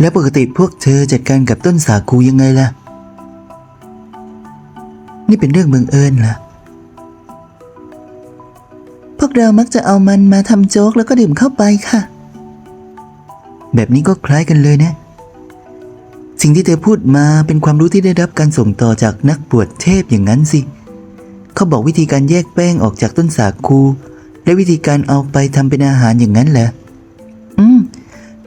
แล้วปกติพวกเธอจัดการกับต้นสาคูยังไงล่ะ นี่เป็นเรื่องบังเอิญล่ะ พวกเรามักจะเอามันมาทำโจ๊กแล้วก็ดื่มเข้าไปค่ะ แบบนี้ก็คล้ายกันเลยนะ สิ่งที่เธอพูดมาเป็นความรู้ที่ได้รับการส่งต่อจากนักบวชเทพอย่างนั้นสิ เขาบอกวิธีการแยกแป้งออกจากต้นสาคู และวิธีการเอาไปทำเป็นอาหารอย่างนั้นแหละ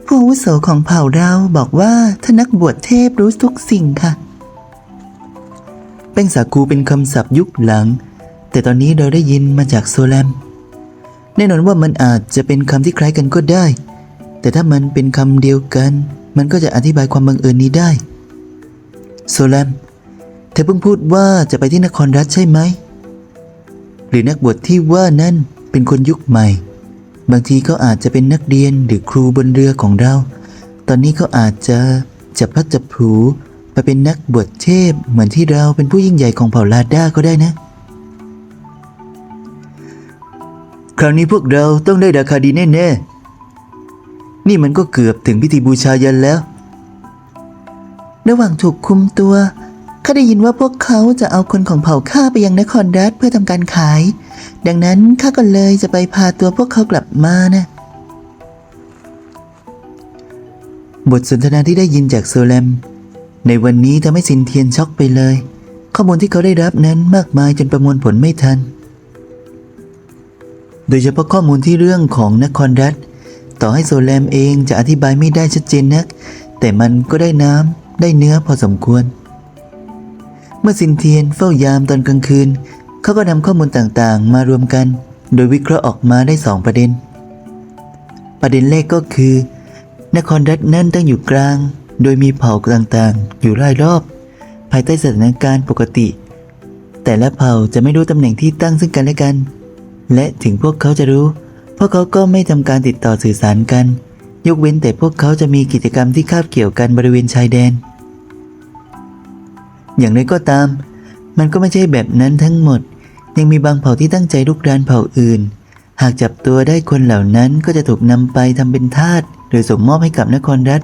ผู้อาวุโสของเผ่าเราบอกว่าถ้านักบวชเทพรู้ทุกสิ่งค่ะแป้งสาคูเป็นคำศัพท์ยุคหลัง แต่ตอนนี้เราได้ยินมาจากโซแลม แน่นอนว่ามันอาจจะเป็นคำที่คล้ายกันก็ได้ แต่ถ้ามันเป็นคำเดียวกัน มันก็จะอธิบายความบังเอิญนี้ได้ โซแลม เธอเพิ่งพูดว่าจะไปที่นครรัฐใช่ไหม หรือนักบวชที่ว่านั่นเป็นคนยุคใหม่ บางทีเขาอาจจะเป็นนักเรียนหรือครูบนเรือของเรา ตอนนี้เขาอาจจะจับพัดจับผูไปเป็นนักบวชเทพเหมือนที่เราเป็นผู้ยิ่งใหญ่ของเผ่าลาด้าก็ได้นะ คราวนี้พวกเราต้องได้ราคาดีแน่ๆ นี่มันก็เกือบถึงพิธีบูชายันแล้ว ระหว่างถูกคุมตัว ข้าได้ยินว่าพวกเขาจะเอาคนของเผ่าข้าไปยังนครรัฐเพื่อทำการขาย ดังนั้นข้าก็เลยจะไปพาตัวพวกเขากลับมานะบทสนทนาที่ได้ยินจากโซแลม ในวันนี้ทำให้ซินเทียนช็อกไปเลย ข้อมูลที่เขาได้รับนั้นมากมายจนประมวลผลไม่ทัน โดยเฉพาะข้อมูลที่เรื่องของนครรัฐ ต่อให้โซแลมเองจะอธิบายไม่ได้ชัดเจนนัก แต่มันก็ได้น้ำได้เนื้อพอสมควร เมื่อซินเทียนเฝ้ายามตอนกลางคืน เขาก็นำข้อมูลต่างๆ มารวมกัน โดยวิเคราะห์ออกมาได้สองประเด็น ประเด็นแรกก็คือ นครรัฐนั้นตั้งอยู่กลาง โดยมีเผ่าต่างๆ อยู่รายรอบ ภายใต้สถานการณ์ปกติ แต่ละเผ่าจะไม่รู้ตำแหน่งที่ตั้งซึ่งกันและกัน และถึงพวกเขาจะรู้ พวกเขาก็ไม่ทำการติดต่อสื่อสารกัน ยกเว้นแต่พวกเขาจะมีกิจกรรมที่คาบเกี่ยวกันบริเวณชายแดน อย่างไรก็ตาม มันก็ไม่ใช่แบบนั้นทั้งหมด ยังมีบางเผ่าที่ตั้งใจลุกรานเผ่าอื่น หากจับตัวได้คนเหล่านั้นก็จะถูกนำไปทำเป็นทาสหรือส่งมอบให้กับนครรัฐ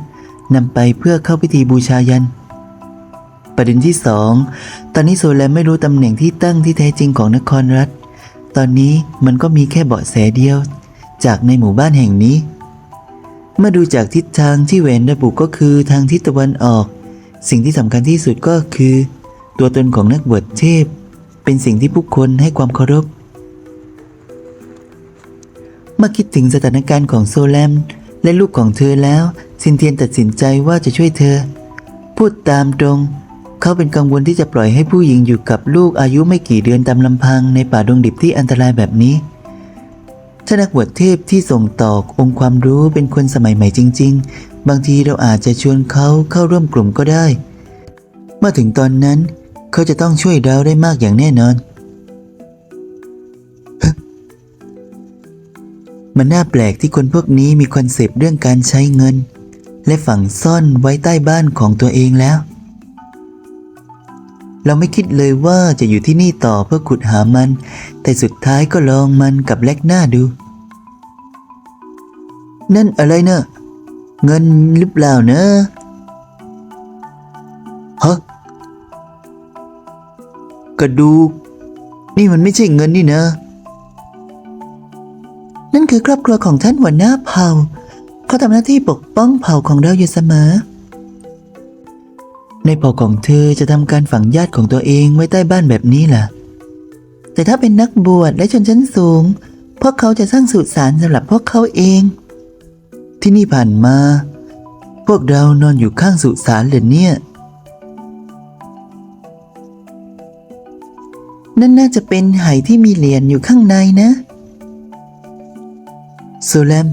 นำไปเพื่อเข้าพิธีบูชายัน ประเด็นที่สองตอนนี้โซแลมไม่รู้ตำแหน่งที่ตั้งที่แท้จริงของนครรัฐ ตอนนี้มันก็มีแค่เบาะแสเดียว จากในหมู่บ้านแห่งนี้ เมื่อดูจากทิศทางที่แหวนระบุก็คือทางทิศตะวันออก สิ่งที่สำคัญที่สุดก็คือ ตัวตนของนักบวชเทพ เป็นสิ่งที่ผู้คนให้ความเคารพ เมื่อคิดถึงสถานการณ์ของโซแลม และลูกของเธอแล้ว ซินเทียนตัดสินใจว่าจะช่วยเธอ พูดตามตรง เขาเป็นกังวลที่จะปล่อยให้ผู้หญิงอยู่กับลูกอายุไม่กี่เดือนตามลำพังในป่าดงดิบที่อันตรายแบบนี้ถ้านักบวชเทพที่ส่งต่อองค์ความรู้เป็นคนสมัยใหม่จริงๆ บางทีเราอาจจะชวนเขาเข้าร่วมกลุ่มก็ได้ เมื่อถึงตอนนั้น เขาจะต้องช่วยเราได้มากอย่างแน่นอน มันน่าแปลกที่คนพวกนี้มีคอนเซปต์เรื่องการใช้เงิน และฝังซ่อนไว้ใต้บ้านของตัวเองแล้ว เราไม่คิดเลยว่าจะอยู่ที่นี่ต่อเพื่อขุดหามัน แต่สุดท้ายก็ลองมันกับแลกหน้าดู นั่นอะไรเนอะ เงินหรือเปล่าเนอะฮะกระดูก นี่มันไม่ใช่เงินนี่นะ นั่นคือครอบครัวของท่านหัวหน้าเผ่า เขาทำหน้าที่ปกป้องเผ่าของเราอยู่เสมอ ในเผ่าของเธอจะทำการฝังญาติของตัวเองไว้ใต้บ้านแบบนี้ล่ะ แต่ถ้าเป็นนักบวชและชนชั้นสูง พวกเขาจะสร้างสุสานสำหรับพวกเขาเอง ที่นี่ผ่านมา พวกเรานอนอยู่ข้างสุสานเลยเนี่ย นั่นน่าจะเป็นไหที่มีเหรียญอยู่ข้างในนะโซแลม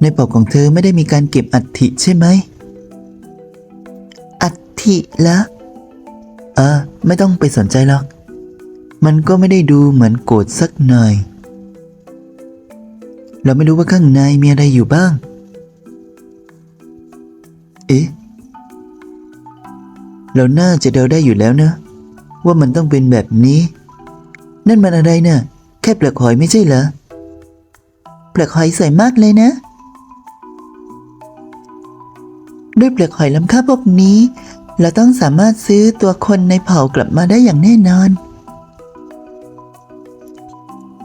ในเผ่าของเธอไม่ได้มีการเก็บอัฐิใช่ไหม อัฐิละเออไม่ต้องไปสนใจหรอก มันก็ไม่ได้ดูเหมือนโกรธสักหน่อย เราไม่รู้ว่าข้างในมีอะไรอยู่บ้าง เอ๊ะ เราน่าจะเดาได้อยู่แล้วนะ ว่ามันต้องเป็นแบบนี้ นั่นมันอะไรนะ่ะ แค่เปลือกหอยไม่ใช่เหรอ เปลือกหอยสวยมากเลยนะ ด้วยเปลือกหอยล้ำค่าพวกนี้ เราต้องสามารถซื้อตัวคนในเผ่ากลับมาได้อย่างแน่นอน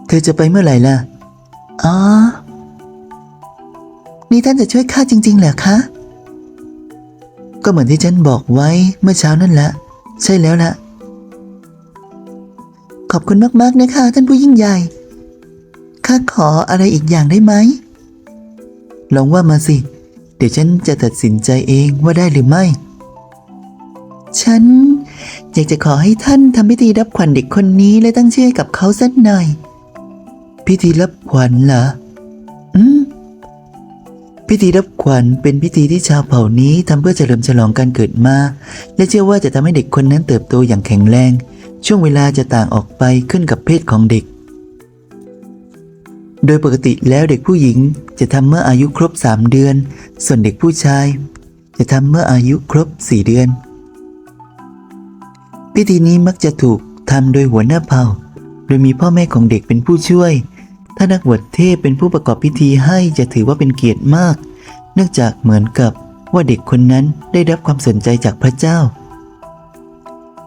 เธอจะไปเมื่อไหร่ล่ะ อ๋อ นี่ท่านจะช่วยข้าจริง ๆ เหรอคะ ก็เหมือนที่ฉันบอกไว้เมื่อเช้านั่นแหละ ใช่แล้วล่ะขอบคุณมากๆนะคะ ท่านผู้ยิ่งใหญ่ ข้าขออะไรอีกอย่างได้ไหม ลองว่ามาสิ เดี๋ยวฉันจะตัดสินใจเองว่าได้หรือไม่ ฉันอยากจะขอให้ท่านทำพิธีรับขวัญเด็กคนนี้และตั้งชื่อให้กับเขาสักหน่อย พิธีรับขวัญเหรอ อืม พิธีรับขวัญเป็นพิธีที่ชาวเผ่านี้ทำเพื่อเฉลิมฉลองการเกิดมา และเชื่อว่าจะทำให้เด็กคนนั้นเติบโตอย่างแข็งแรง ช่วงเวลาจะต่างออกไปขึ้นกับเพศของเด็ก โดยปกติแล้วเด็กผู้หญิงจะทำเมื่ออายุครบ 3 เดือน ส่วนเด็กผู้ชาย จะทำเมื่ออายุครบ 4 เดือน พิธีนี้มักจะถูกทำโดยหัวหน้าเผ่า โดยมีพ่อแม่ของเด็กเป็นผู้ช่วย ถ้านักบวชเทพเป็นผู้ประกอบพิธีให้จะถือว่าเป็นเกียรติมาก เนื่องจากเหมือนกับว่าเด็กคนนั้นได้รับความสนใจจากพระเจ้า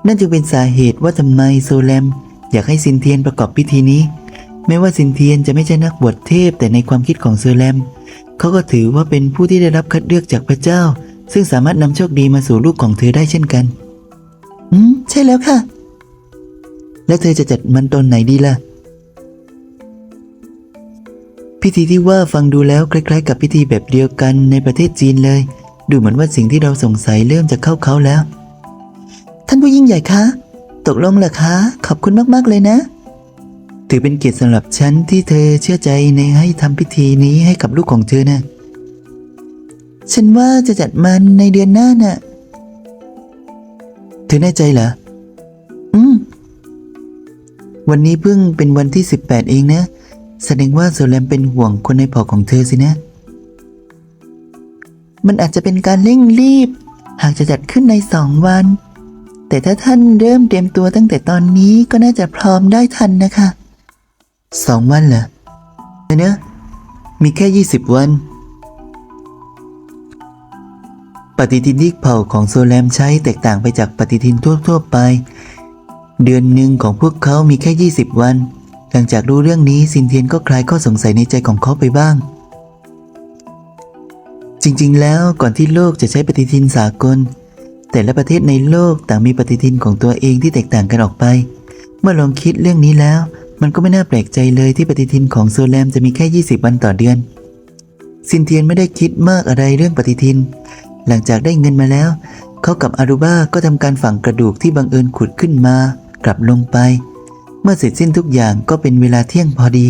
นั่นจึงเป็นสาเหตุว่าทำไมโซแลม อยากให้ซินเทียนประกอบพิธีนี้ แม้ว่าซินเทียนจะไม่ใช่นักบวชเทพแต่ในความคิดของโซแลม เขาก็ถือว่าเป็นผู้ที่ได้รับคัดเลือกจากพระเจ้า ซึ่งสามารถนำโชคดีมาสู่ลูกของเธอได้เช่นกัน อืม ใช่แล้วค่ะ แล้วเธอจะจัดมันตอนไหนดีล่ะ พิธีที่ว่าฟังดูแล้วคล้ายๆ กับพิธีแบบเดียวกันในประเทศจีนเลย ดูเหมือนว่าสิ่งที่เราสงสัยเริ่มจะเข้าเขาแล้ว ท่านผู้ยิ่งใหญ่คะ ตกลงเหรอคะ ขอบคุณมากๆเลยนะ ถือเป็นเกียรติสำหรับฉันที่เธอเชื่อใจในให้ทำพิธีนี้ให้กับลูกของเธอนะ ฉันว่าจะจัดมันในเดือนหน้าน่ะเธอแน่ใจเหรอ อืม วันนี้เพิ่งเป็นวันที่ 18 เองนะ แสดงว่าโซแลมเป็นห่วงคนในเผ่าของเธอสินะ มันอาจจะเป็นการเร่งรีบ หากจะจัดขึ้นในสองวัน แต่ถ้าท่านเริ่มเตรียมตัวตั้งแต่ตอนนี้ก็น่าจะพร้อมได้ทันนะคะสองวันเหรอเนอะมีแค่20วัน ปฏิทินที่เผ่าของโซแลมใช้แตกต่างไปจากปฏิทินทั่วๆไป เดือนหนึ่งของพวกเขามีแค่20วัน หลังจากรู้เรื่องนี้ซินเทียนก็คลายข้อสงสัยในใจของเขาไปบ้าง จริงๆ แล้วก่อนที่โลกจะใช้ปฏิทินสากล แต่ละประเทศในโลกต่างมีปฏิทินของตัวเองที่แตกต่างกันออกไป เมื่อลองคิดเรื่องนี้แล้ว มันก็ไม่น่าแปลกใจเลยที่ปฏิทินของโซแลมจะมีแค่ 20 วันต่อเดือน ซินเทียนไม่ได้คิดมากอะไรเรื่องปฏิทิน หลังจากได้เงินมาแล้ว เขากับอารูบ้าก็ทำการฝังกระดูกที่บังเอิญขุดขึ้นมากลับลงไป เมื่อเสร็จสิ้นทุกอย่างก็เป็นเวลาเที่ยงพอดี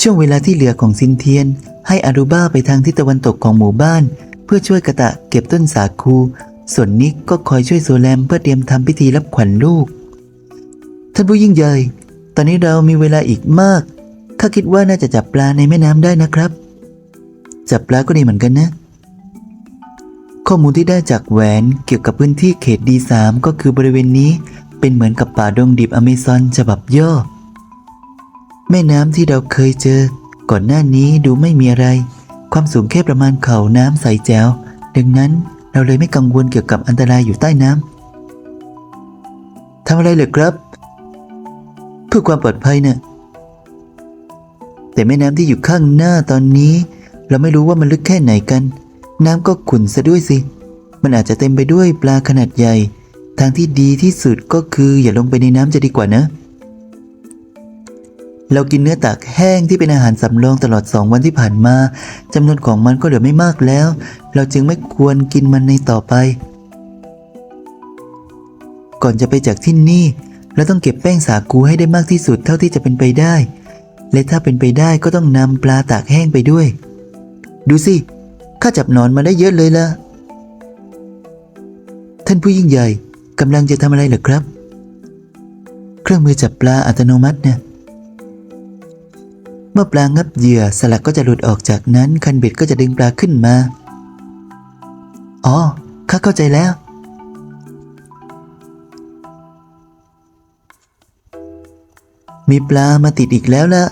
ช่วงเวลาที่เหลือของซินเทียน ให้อารูบ้าไปทางทิศตะวันตกของหมู่บ้าน เพื่อช่วยกระตะเก็บต้นสาคู ส่วนนิกก็คอยช่วยโซแลมเพื่อเตรียมทำพิธีรับขวัญลูก ท่านผู้ยิ่งใหญ่ ตอนนี้เรามีเวลาอีกมาก ข้าคิดว่าน่าจะจับปลาในแม่น้ำได้นะครับ จับปลาก็ดีเหมือนกันนะ ข้อมูลที่ได้จากแหวนเกี่ยวกับพื้นที่เขต D3 ก็คือบริเวณนี้ เป็นเหมือนกับป่าดงดิบอเมซอนฉบับย่อ แม่น้ำที่เราเคยเจอ ก่อนหน้านี้ดูไม่มีอะไร ความสูงแค่ประมาณเข่าน้ำใสแจ๋วดังนั้นเราเลยไม่กังวลเกี่ยวกับอันตรายอยู่ใต้น้ำทำอะไรเหรอครับ เพื่อความปลอดภัยเนะ่ะแต่แม่น้ำที่อยู่ข้างหน้าตอนนี้ เราไม่รู้ว่ามันลึกแค่ไหนกัน น้ำก็ขุ่นซะด้วยสิ มันอาจจะเต็มไปด้วยปลาขนาดใหญ่ ทางที่ดีที่สุดก็คืออย่าลงไปในน้ำจะดีกว่านะ เรากินเนื้อตากแห้งที่เป็นอาหารสำรองตลอดสองวันที่ผ่านมาจำนวนของมันก็เหลือไม่มากแล้ว เราจึงไม่ควรกินมันในต่อไป ก่อนจะไปจากที่นี่ เราต้องเก็บแป้งสาคูให้ได้มากที่สุดเท่าที่จะเป็นไปได้ และถ้าเป็นไปได้ก็ต้องนำปลาตากแห้งไปด้วย ดูสิข้าจับนอนมาได้เยอะเลยล่ะท่านผู้ยิ่งใหญ่ กำลังจะทำอะไรหรือครับ เครื่องมือจับปลาอัตโนมัติเนี่ยเมื่อปลางับเหยื่อสลักก็จะหลุดออกจากนั้น คันเบ็ดก็จะดึงปลาขึ้นมา อ๋อ ข้าเข้าใจแล้ว มีปลามาติดอีกแล้วละท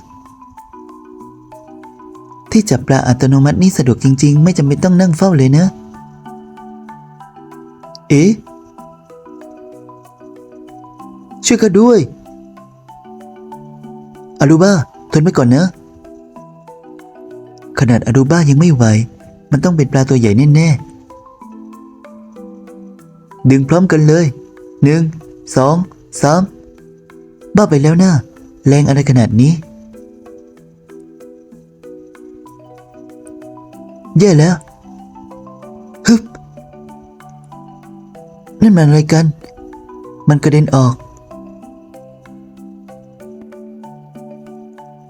ที่จับปลาอัตโนมัตินี่สะดวกจริง ๆ ไม่จำเป็นต้องนั่งเฝ้าเลยนะ เอ๊ะ ช่วยกันด้วยอารูบ้าทนไปก่อนนะ ขนาดอารูบ้ายังไม่ไหว มันต้องเป็นปลาตัวใหญ่แน่ๆ ดึงพร้อมกันเลยหนึ่งสองสามบ้าไปแล้วนะแรงอะไรขนาดนี้ แย่แล้วฮึบนั่นมันอะไรกัน มันกระเด็นออก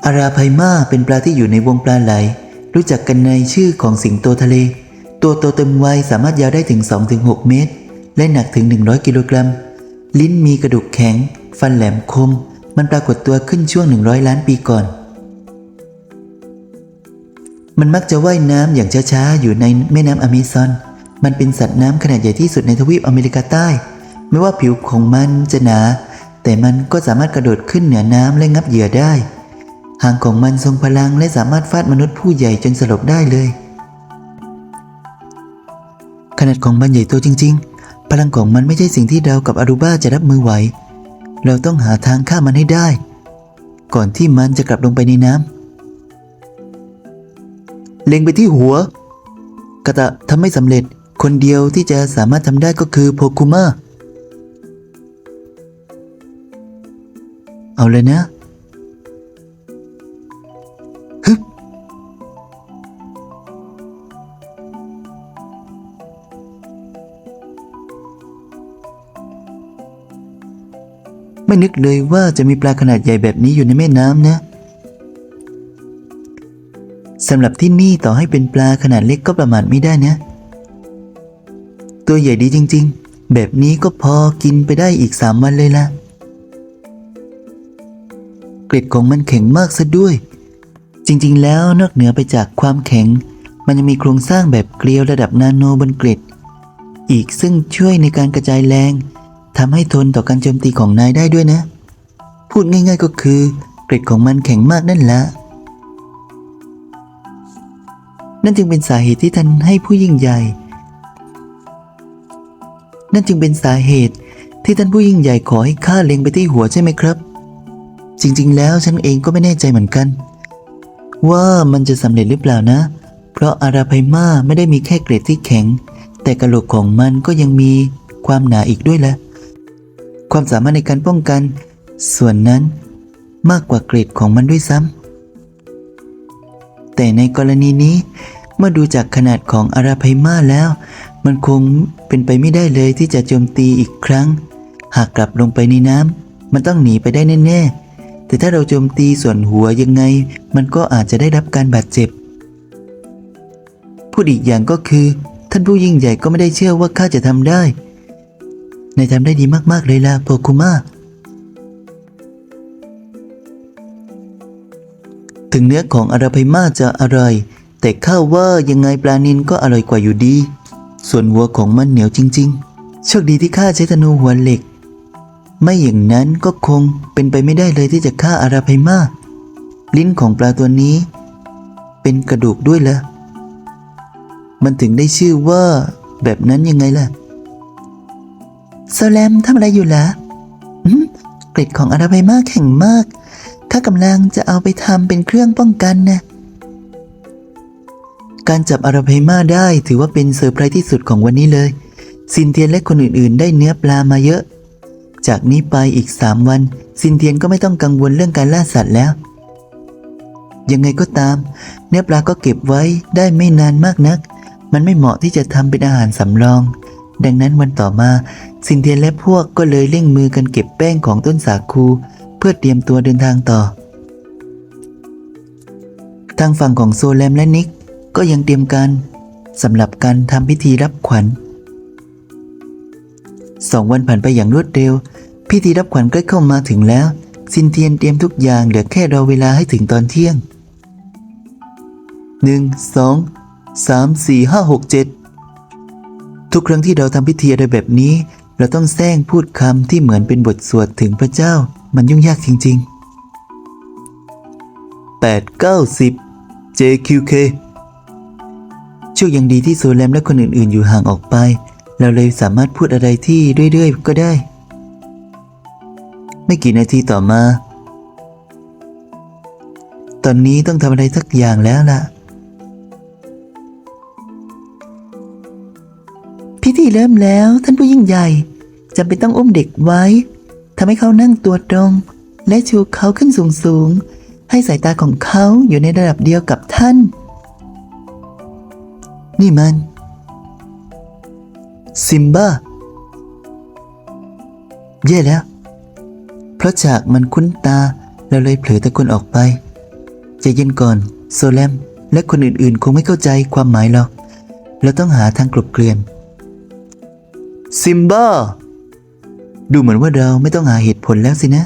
อาราไพมาเป็นปลาที่อยู่ในวงปลาไหล รู้จักกันในชื่อของสิงโตทะเล ตัวโตเต็มวัยสามารถยาวได้ถึง 2-6 เมตร และหนักถึง 100 กิโลกรัม ลิ้นมีกระดูกแข็ง ฟันแหลมคม มันปรากฏตัวขึ้นช่วง 100 ล้านปีก่อน มันมักจะว่ายน้ำอย่างช้าๆ อยู่ในแม่น้ำอเมซอน มันเป็นสัตว์น้ำขนาดใหญ่ที่สุดในทวีปอเมริกาใต้ ไม่ว่าผิวของมันจะหนา แต่มันก็สามารถกระโดดขึ้นเหนือน้ำและงับเหยื่อได้ หางของมันทรงพลังและสามารถฟาดมนุษย์ผู้ใหญ่จนสลบได้เลย ขนาดของมันใหญ่โตจริง ๆ พลังของมันไม่ใช่สิ่งที่เรากับอารูบ้าจะรับมือไหว เราต้องหาทางฆ่ามันให้ได้ ก่อนที่มันจะกลับลงไปในน้ำเล็งไปที่หัวกะตะทำไม่สำเร็จ คนเดียวที่จะสามารถทำได้ก็คือโพคุมาเอาเลยนะ เลยว่าจะมีปลาขนาดใหญ่แบบนี้อยู่ในแม่น้ำนะสำหรับที่นี่ต่อให้เป็นปลาขนาดเล็กก็ประมาทไม่ได้นะ ตัวใหญ่ดีจริง ๆ แบบนี้ก็พอกินไปได้อีกสามวันเลยละเกล็ดของมันแข็งมากซะด้วย จริงๆ แล้วนอกเหนือไปจากความแข็ง มันยังมีโครงสร้างแบบเกลียวระดับนาโนบนเกล็ด อีกซึ่งช่วยในการกระจายแรง ทำให้ทนต่อการโจมตีของนายได้ด้วยนะ พูดง่ายๆก็คือ เกล็ดของมันแข็งมากนั่นแหละนั่นจึงเป็นสาเหตุที่ท่านให้ผู้ยิ่งใหญ่ นั่นจึงเป็นสาเหตุที่ท่านผู้ยิ่งใหญ่ขอให้ข้าเล็งไปที่หัวใช่ไหมครับ จริงๆ แล้วฉันเองก็ไม่แน่ใจเหมือนกัน ว่ามันจะสำเร็จหรือเปล่านะ เพราะอาราไพมาไม่ได้มีแค่เกล็ดที่แข็ง แต่กระโหลกของมันก็ยังมีความหนาอีกด้วยแหละ ความสามารถในการป้องกัน ส่วนนั้นมากกว่าเกรดของมันด้วยซ้ำ แต่ในกรณีนี้เมื่อดูจากขนาดของอาราไพมาแล้ว มันคงเป็นไปไม่ได้เลยที่จะโจมตีอีกครั้ง หากกลับลงไปในน้ำมันต้องหนีไปได้แน่ๆ แต่ถ้าเราโจมตีส่วนหัวยังไง มันก็อาจจะได้รับการบาดเจ็บ พูดอีกอย่างก็คือ ท่านผู้ยิ่งใหญ่ก็ไม่ได้เชื่อว่าข้าจะทำได้ นายทำได้ดีมากๆเลยล่ะโพคุมาถึงเนื้อของอาราไพมาจะอร่อย แต่ข้าว่ายังไงปลานินก็อร่อยกว่าอยู่ดี ส่วนหัวของมันเหนียวจริง ๆ โชคดีที่ข้าใช้ธนูหัวเหล็ก ไม่อย่างนั้นก็คงเป็นไปไม่ได้เลยที่จะฆ่าอาราไพมาลิ้นของปลาตัวนี้ เป็นกระดูกด้วยละมันถึงได้ชื่อว่าแบบนั้นยังไงล่ะ โซแลมทำอะไรอยู่ล่ะอืมเกร็ดของอาราไพมาแข็งมาก ข้ากำลังจะเอาไปทำเป็นเครื่องป้องกันนะ การจับอาราไพมาได้ถือว่าเป็นเซอร์ไพรส์ที่สุดของวันนี้เลย ซินเทียนและคนอื่นๆ ได้เนื้อปลามาเยอะ จากนี้ไปอีกสามวัน ซินเทียนก็ไม่ต้องกังวลเรื่องการล่าสัตว์แล้ว ยังไงก็ตาม เนื้อปลาก็เก็บไว้ได้ไม่นานมากนัก มันไม่เหมาะที่จะทำเป็นอาหารสำรอง ดังนั้นวันต่อมาซินเทียนและพวกก็เลยเร่งมือกันเก็บแป้งของต้นสาคู เพื่อเตรียมตัวเดินทางต่อ ทางฝั่งของโซแลมและนิกก็ยังเตรียมการสำหรับการทำพิธีรับขวัญสองวันผ่านไปอย่างรวดเร็ว พิธีรับขวัญใกล้เข้ามาถึงแล้ว ซินเทียนเตรียมทุกอย่างเหลือแค่รอเวลาให้ถึงตอนเที่ยงหนึ่งสองสามสี่ห้าหกเจ็ด ทุกครั้งที่เราทำพิธีอะไรแบบนี้ เราต้องแซงพูดคำที่เหมือนเป็นบทสวดถึงพระเจ้า มันยุ่งยากจริงๆแปดเก้าสิบ JQK โชคยังดีที่โซแลมและคนอื่น ๆ อยู่ห่างออกไป เราเลยสามารถพูดอะไรที่เรื่อย ๆ ก็ได้ ไม่กี่นาทีต่อมา ตอนนี้ต้องทำอะไรสักอย่างแล้วล่ะ เริ่มแล้ว ท่านผู้ยิ่งใหญ่จำเป็นต้องอุ้มเด็กไว้ทำให้เขานั่งตัวตรง และชูเขาขึ้นสูงสูงให้สายตาของเขาอยู่ในระดับเดียวกับท่าน นี่มัน ซิมบ้าแย่แล้ว เพราะฉากมันคุ้นตาเราเลยเผลอตะโกนออกไปใจเย็นก่อน โซแลม และคนอื่นๆ คงไม่เข้าใจความหมายหรอกเราต้องหาทางกลบเกลื่อน ซิมบ้าดูเหมือนว่าเราไม่ต้องหาเหตุผลแล้วสินะ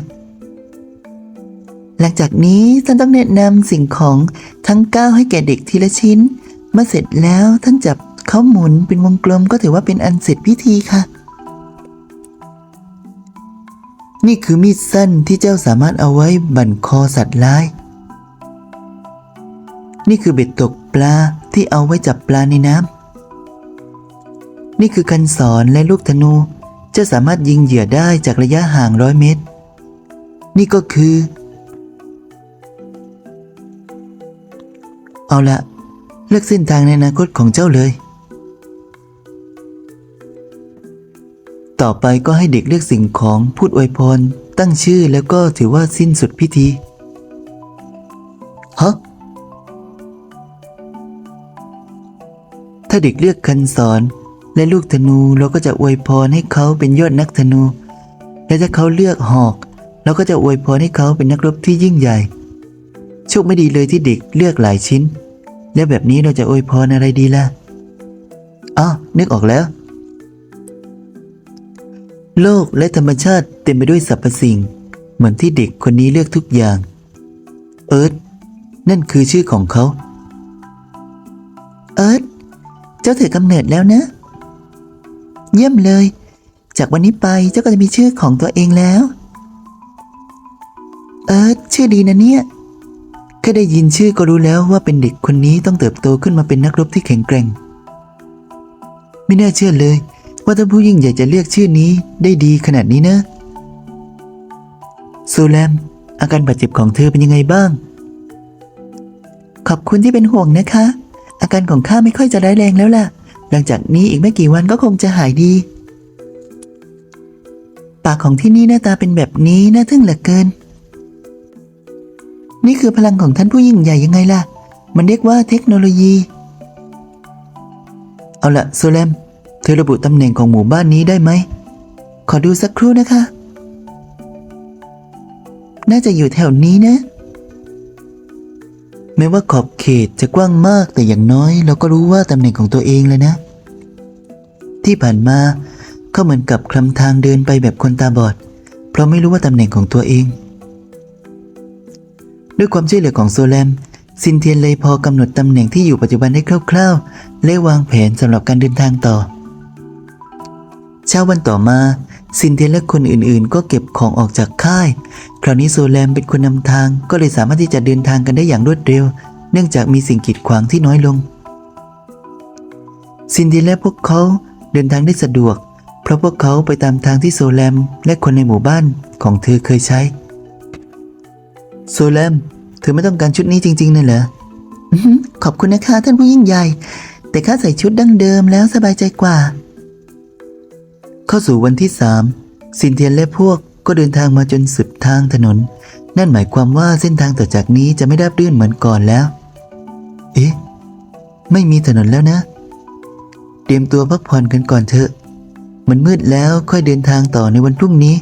หลังจากนี้ท่านต้องแนะนำสิ่งของทั้ง9ให้แก่เด็กทีละชิ้น เมื่อเสร็จแล้วท่านจับเขาหมุนเป็นวงกลมก็ถือว่าเป็นอันเสร็จพิธีค่ะ นี่คือมีดสั้นที่เจ้าสามารถเอาไว้บั่นคอสัตว์ร้าย นี่คือเบ็ดตกปลาที่เอาไว้จับปลาในน้ำ นี่คือคันศรและลูกธนูจ้าสามารถยิงเหยื่อได้จากระยะห่างร้อยเมตร นี่ก็คือ เอาละเลือกเส้นทางในอนาคตของเจ้าเลย ต่อไปก็ให้เด็กเลือกสิ่งของพูดอวยพร ตั้งชื่อแล้วก็ถือว่าสิ้นสุดพิธีฮะถ้าเด็กเลือกคันสอน และลูกธนูเราก็จะอวยพรให้เขาเป็นยอดนักธนู และถ้าเขาเลือกหอก เราก็จะอวยพรให้เขาเป็นนักรบที่ยิ่งใหญ่ โชคไม่ดีเลยที่เด็กเลือกหลายชิ้น แล้วแบบนี้เราจะอวยพรอะไรดีล่ะอ้าวนึกออกแล้ว โลกและธรรมชาติเต็มไปด้วยสรรพสิ่ง เหมือนที่เด็กคนนี้เลือกทุกอย่าง เอิร์ธนั่นคือชื่อของเขา เอิร์ธเจ้าถือกำเนิดแล้วนะ เยี่ยมเลย จากวันนี้ไปเจ้าก็จะมีชื่อของตัวเองแล้ว เอิร์ธชื่อดีนะเนี่ยแค่ได้ยินชื่อก็รู้แล้วว่าเป็นเด็กคนนี้ต้องเติบโตขึ้นมาเป็นนักรบที่แข็งแกร่ง ไม่น่าเชื่อเลย ว่าท่านผู้ยิ่งใหญ่จะเรียกชื่อนี้ได้ดีขนาดนี้นะโซแลมอาการบาดเจ็บของเธอเป็นยังไงบ้าง ขอบคุณที่เป็นห่วงนะคะ อาการของข้าไม่ค่อยจะร้ายแรงแล้วล่ะ หลังจากนี้อีกไม่กี่วันก็คงจะหายดี ป่าของที่นี่หน้าตาเป็นแบบนี้น่าทึ่งเหลือเกิน นี่คือพลังของท่านผู้ยิ่งใหญ่ยังไงล่ะ มันเรียกว่าเทคโนโลยี เอาละโซแลม เธอระบุตำแหน่งของหมู่บ้านนี้ได้ไหม ขอดูสักครู่นะคะ น่าจะอยู่แถวนี้นะ แม้ว่าขอบเขตจะกว้างมากแต่อย่างน้อย เราก็รู้ว่าตำแหน่งของตัวเองเลยนะ ที่ผ่านมาเขาเหมือนกับคลำทางเดินไปแบบคนตาบอด เพราะไม่รู้ว่าตำแหน่งของตัวเอง ด้วยความช่วยเหลือของโซแลมซินเทียนเลยพอกำหนดตำแหน่งที่อยู่ปัจจุบันได้คร่าวๆ และวางแผนสำหรับการเดินทางต่อ เช้าวันต่อมา ซินเทียและคนอื่นๆ ก็เก็บของออกจากค่าย คราวนี้โซแลมเป็นคนนำทาง ก็เลยสามารถที่จะเดินทางกันได้อย่างรวดเร็ว เนื่องจากมีสิ่งกีดขวางที่น้อยลง ซินเทียและพวกเขาเดินทางได้สะดวก เพราะพวกเขาไปตามทางที่โซแลมและคนในหมู่บ้านของเธอเคยใช้ โซแลม เธอไม่ต้องการชุดนี้จริงๆนั่นเหรอขอบคุณนะคะท่านผู้ยิ่งใหญ่ แต่ข้าใส่ชุดดั้งเดิมแล้วสบายใจกว่า เข้าสู่วันที่สามสินเทียนและพวกก็เดินทางมาจนสุดทางถนน นั่นหมายความว่าเส้นทางต่อจากนี้จะไม่ได้รื่นเหมือนก่อนแล้ว เอ๊ะ ไม่มีถนนแล้วนะ เตรียมตัวพักผ่อนกันก่อนเถอะ มันมืดแล้วค่อยเดินทางต่อในวันพรุ่งนี้